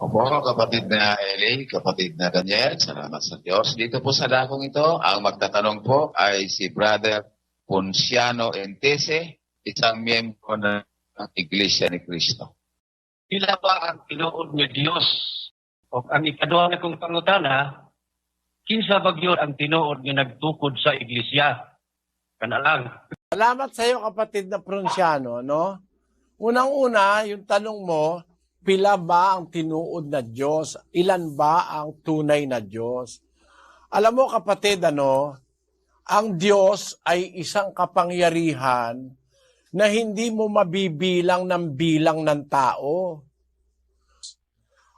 Opo, kapatid na Eli, kapatid na Daniel, salamat sa Diyos. Dito po sa dakong ito, ang magtatanong po ay si Brother Ponciano Entese, isang miyembro ng Iglesia ni Cristo. Ila ba ang tinuod nga Dios? O ang ikaduha na kong pangutana, kinsa ba gyud ang tinuod nga nagtukod sa iglesia? Kana lang. Salamat sa iyo kapatid na Pronciano, no? Unang-una, yung tanong mo, pila ba ang tinuod na Diyos? Ilan ba ang tunay na Diyos? Alam mo kapatid, ano, ang Diyos ay isang kapangyarihan na hindi mo mabibilang ng bilang ng tao.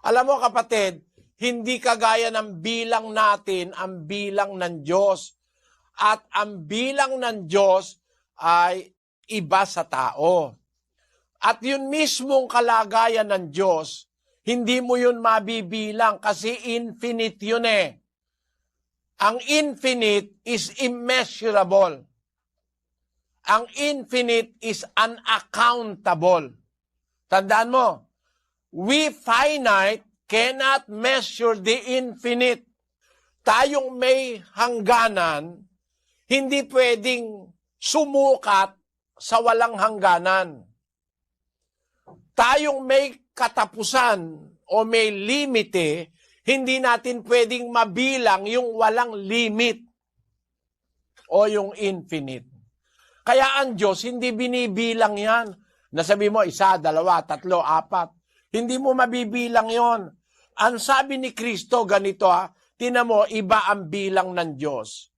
Alam mo kapatid, hindi kagaya ng bilang natin ang bilang ng Diyos. At ang bilang ng Diyos ay iba sa tao. At yun mismong kalagayan ng Diyos, hindi mo yun mabibilang kasi infinite yun eh. Ang infinite is immeasurable. Ang infinite is unaccountable. Tandaan mo, we finite cannot measure the infinite. Tayong may hangganan, hindi pwedeng sumukat sa walang hangganan. Tayong may katapusan o may limite, hindi natin pwedeng mabilang yung walang limit o yung infinite. Kaya ang Diyos, hindi binibilang yan. Nasabi mo, isa, dalawa, tatlo, apat. Hindi mo mabibilang yon. Ang sabi ni Kristo, ganito ha, tinan mo, iba ang bilang ng Diyos.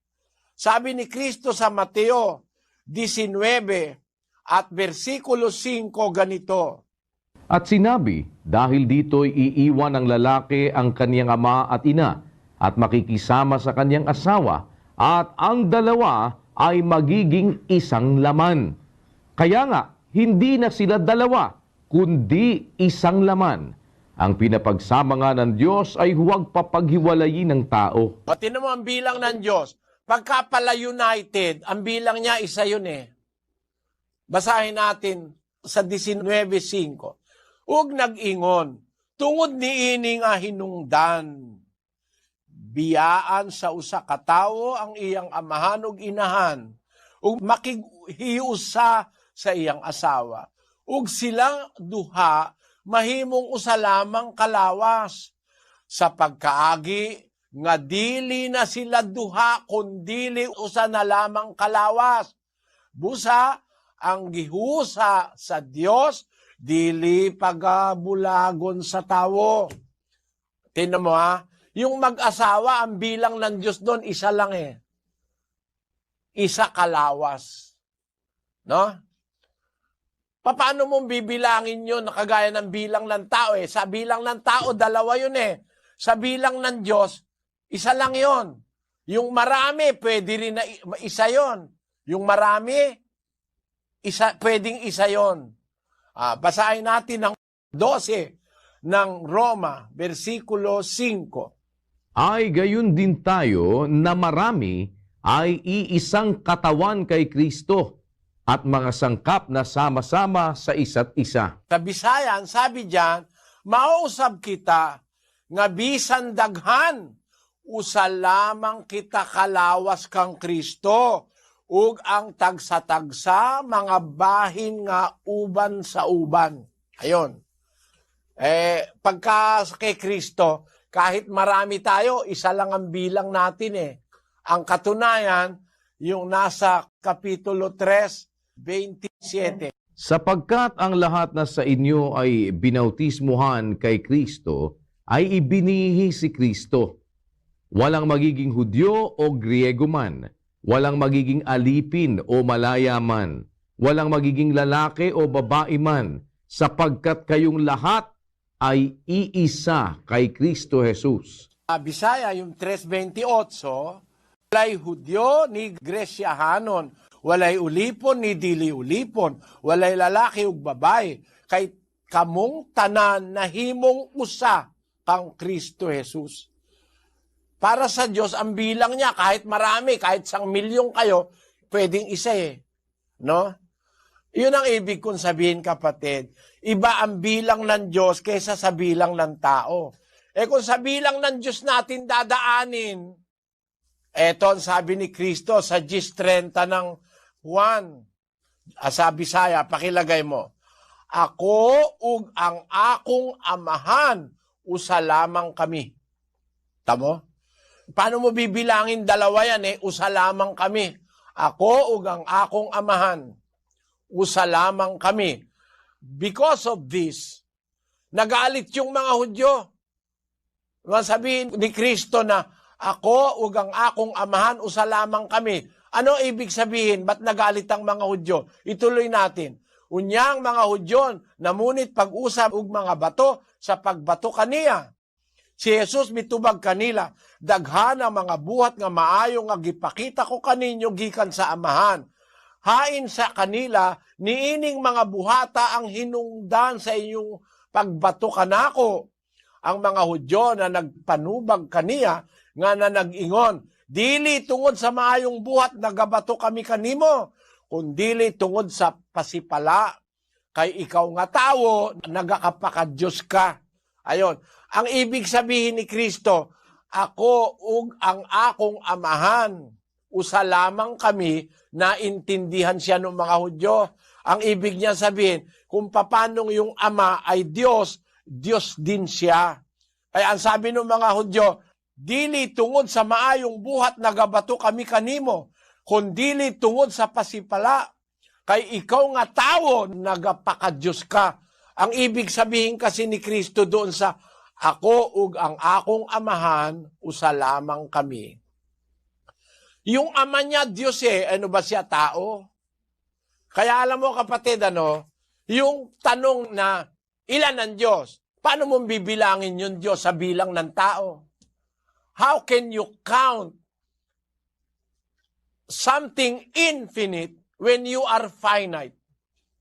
Sabi ni Kristo sa Mateo 19 at versikulo 5 ganito, At sinabi, dahil dito'y iiwan ng lalaki ang kaniyang ama at ina, at makikisama sa kaniyang asawa, at ang dalawa ay magiging isang laman. Kaya nga, hindi na sila dalawa, kundi isang laman. Ang pinapagsama nga ng Diyos ay huwag papaghiwalayin ng tao. Pati mo ang bilang ng Diyos, pagka pala united, ang bilang niya isa yun eh. Basahin natin sa 19.5. Ug nag-ingon, tungod ni ini nga hinungdan, biyaan sa usa ka tawo ang iyang amahan ug inahan, ug makighiusa sa iyang asawa. Ug silang duha mahimong usa lamang kalawas sa pagkaagi nga dili na sila duha kundili usa na lamang kalawas. Busa ang gihusa sa Dios dili pagabulagon sa tawo. Tinan mo ha, yung mag-asawa ang bilang ng Diyos doon isa lang eh. Isa kalawas. No? Paano mong bibilangin yun kagaya ng bilang ng tao eh? Sa bilang ng tao, dalawa yun eh. Sa bilang ng Diyos, isa lang yon. Yung marami, pwede rin na isa yon. Yung marami, isa, pwedeng isa yon. Ah, basahin natin ang 12 ng Roma, versikulo 5. Ay gayon din tayo na marami ay iisang katawan kay Kristo at mga sangkap na sama-sama sa isa't isa. Sa Bisayan, sabi diyan, mausab kita nga bisan daghan usa lamang kita kalawas kang Kristo ug ang tagsa-tagsa mga bahin nga uban sa uban. Ayon. Eh pagka kay Kristo, kahit marami tayo, isa lang ang bilang natin eh. Ang katunayan, yung nasa kapitulo 3, 27. Sapagkat ang lahat na sa inyo ay binautismuhan kay Kristo, ay ibinihi si Kristo. Walang magiging Hudyo o Griego man, walang magiging alipin o malaya man, walang magiging lalaki o babae man, sapagkat kayong lahat ay iisa kay Kristo Jesus. Ah, Bisaya, yung 3.28, walay Hudyo ni Gresyahanon, walay ulipon ni dili ulipon, walay lalaki ug babae, kay kamong tanan na himong usa kang Kristo Jesus. Para sa Diyos, ang bilang niya, kahit marami, kahit sang milyong kayo, pwedeng isa eh. No? Yun ang ibig kong sabihin, kapatid. Iba ang bilang ng Diyos kaysa sa bilang ng tao. Eh kung sa bilang ng Diyos natin dadaanin, eto ang sabi ni Kristo sa Gis 30 ng Juan. Ah, Sa Bisaya, pakilagay mo. Ako ug ang akong amahan, usa lamang kami. Tamo? Paano mo bibilangin dalawa yan eh? Usa lamang kami. Ako ug ang akong amahan. Usa lamang kami. Because of this, nagalit yung mga Hudyo. Sabihin ni Kristo na, ako ug ang akong amahan, usa lamang kami. Ano ibig sabihin? Ba't nagalit ang mga Hudyo? Ituloy natin. Unyang mga Hudyo, namunit pag-usap ug mga bato sa pagbato kaniya. Si Jesus mitubag kanila, daghan ang mga buhat nga maayo nga gipakita ko kaninyo gikan sa amahan. Hain sa kanila, niining mga buhata ang hinungdan sa inyong pagbato kanako. Ang mga Hudyo na nagpanubag kaniya, nga na nag-ingon, dili tungod sa maayong buhat nagabato kami kanimo, kundili tungod sa pasipala. Kay ikaw nga tawo, nagakapakadyos ka. Ayon, ang ibig sabihin ni Kristo, ako ug ang akong amahan, usa lamang kami na intindihan siya ng mga Hudyo. Ang ibig niya sabihin, kung paano yung ama ay Diyos, Diyos din siya. Kaya ang sabi ng mga Hudyo, dili tungod sa maayong buhat nagabato kami kanimo, kundili tungod sa pasipala. Kay ikaw nga tawo, nagapakadyos ka. Ang ibig sabihin kasi ni Kristo doon sa ako ug ang akong amahan, usa lamang kami. Yung ama niya, Diyos eh, ano ba siya, tao? Kaya alam mo kapatid, ano, yung tanong na ilan ang Diyos, paano mo bibilangin yung Diyos sa bilang ng tao? How can you count something infinite when you are finite?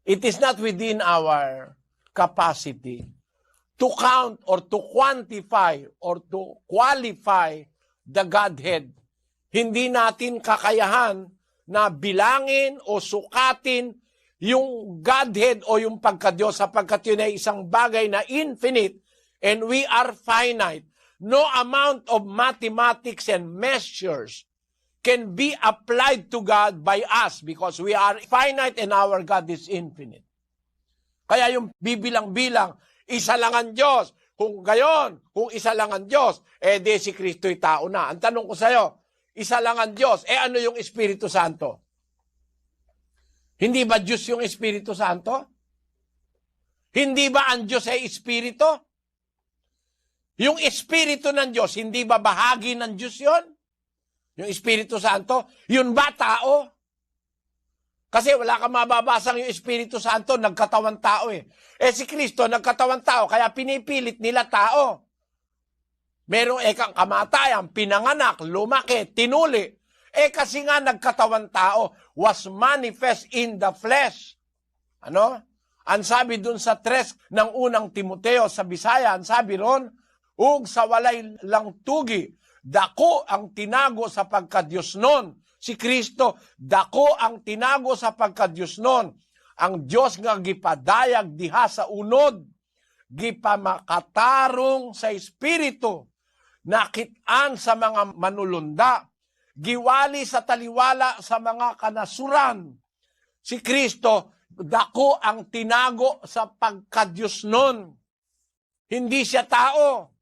It is not within our capacity to count or to quantify or to qualify the Godhead. Hindi natin kakayahan na bilangin o sukatin yung Godhead o yung pagkadiyos sapagkat yun ay isang bagay na infinite and we are finite. No amount of mathematics and measures can be applied to God by us because we are finite and our God is infinite. Kaya yung bibilang-bilang, isa lang ang Diyos. Kung gayon, kung isa lang ang Diyos, eh di si Kristo'y tao na. Ang tanong ko sa'yo, isa lang ang Diyos, eh ano yung Espiritu Santo? Hindi ba Diyos yung Espiritu Santo? Hindi ba ang Diyos ay Espiritu? Yung Espiritu ng Diyos, hindi ba bahagi ng Diyos yon? Yung Espiritu Santo, yun ba tao? Kasi wala kang mababasang yung Espiritu Santo, nagkatawan tao eh. Eh si Kristo, nagkatawan tao, kaya pinipilit nila tao. Merong ekang kamatayan, pinanganak, lumaki, tinuli. Eh kasi nga nagkatawan tao, was manifest in the flesh. Ano? Ang sabi dun sa tres ng unang Timoteo sa Bisaya, ang sabi ron, ug sa walay lang tugi, dako ang tinago sa pagkadyos nun. Si Kristo, dako ang tinago sa pagkadyos nun. Ang Diyos nga gipadayag diha sa unod, gipamakatarong sa Espiritu, nakitaan sa mga manulunda, giwali sa taliwala sa mga kanasuran. Si Kristo, dako ang tinago sa pagkadyos nun. Hindi siya tao.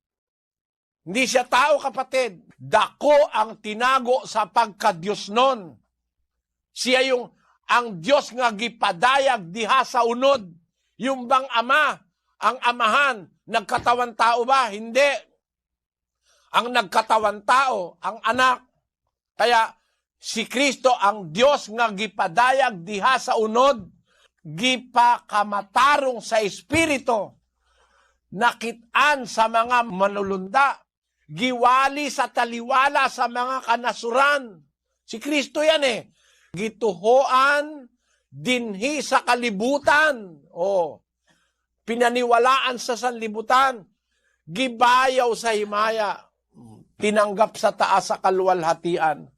Hindi siya tao, kapatid. Dako ang tinago sa pagkadyos nun. Siya yung ang Diyos nga gipadayag diha sa unod. Yung bang ama, ang amahan, nagkatawan tao ba? Hindi. Ang nagkatawan tao, ang anak. Kaya si Kristo ang Diyos nga gipadayag diha sa unod, gipakamatarong sa Espiritu, nakitaan sa mga manulunda, giwali sa taliwala sa mga kanasuran. Si Kristo yan eh. Gituhoan dinhi sa kalibutan. O, pinaniwalaan sa sanlibutan. Gibayaw sa himaya. Tinanggap sa taas sa kaluwalhatian.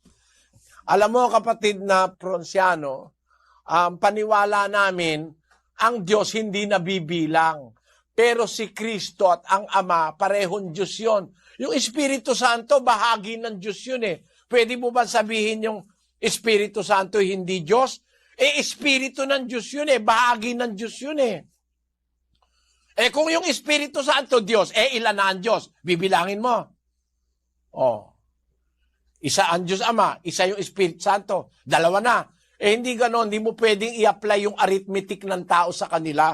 Alam mo kapatid na Pronciano, um, paniwala namin, ang Diyos hindi nabibilang. Pero si Kristo at ang Ama, parehong Diyos yon. Yung Espiritu Santo, bahagi ng Diyos yun eh. Pwede mo ba sabihin yung Espiritu Santo hindi Diyos? Eh, Espiritu ng Diyos yun eh. Bahagi ng Diyos yun eh. Eh, kung yung Espiritu Santo Diyos, eh, ilan na ang Diyos? Bibilangin mo. Oh. Isa ang Diyos Ama, isa yung Espiritu Santo. Dalawa na. Eh, hindi ganon. Hindi mo pwedeng i-apply yung arithmetic ng tao sa kanila.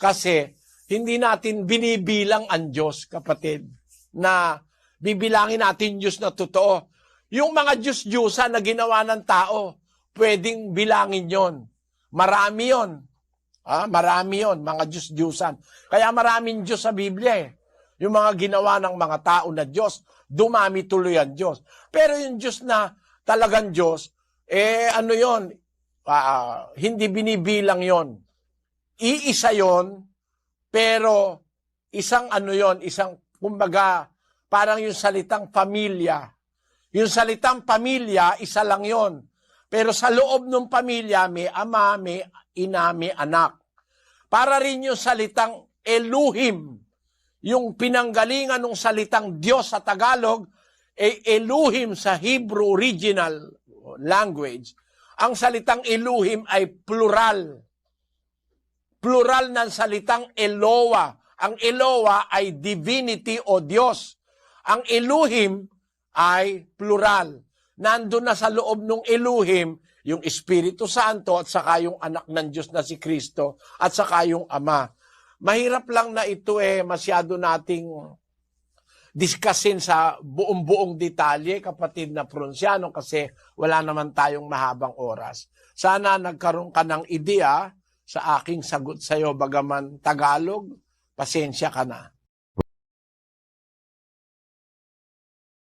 Kasi, hindi natin binibilang ang Diyos, kapatid, na bibilangin natin Diyos na totoo. Yung mga Diyos-Diyosa na ginawa ng tao, pwedeng bilangin yon. Marami yon. Ah, marami yon, mga Diyos-Diyosan. Kaya maraming Diyos sa Biblia eh. Yung mga ginawa ng mga tao na Diyos, dumami tuloy ang Diyos. Pero yung Diyos na talagang Diyos, eh ano yon? Ah, hindi binibilang yon. Iisa yon, pero isang ano yon, isang kumbaga parang yung salitang pamilya. Yung salitang pamilya, isa lang yon. Pero sa loob ng pamilya, may ama, may ina, may anak. Para rin yung salitang Elohim, yung pinanggalingan ng salitang Diyos sa Tagalog, eh, Elohim sa Hebrew original language. Ang salitang Elohim ay plural. Plural ng salitang Eloa. Ang Eloa ay divinity o Diyos. Ang Elohim ay plural. Nandun na sa loob ng Elohim yung Espiritu Santo at saka yung anak ng Diyos na si Kristo at saka yung Ama. Mahirap lang na ito eh masyado nating discussing sa buong-buong detalye, kapatid na Pronsiano, kasi wala naman tayong mahabang oras. Sana nagkaroon ka ng ideya sa aking sagot sa iyo, bagaman Tagalog, pasensya ka na.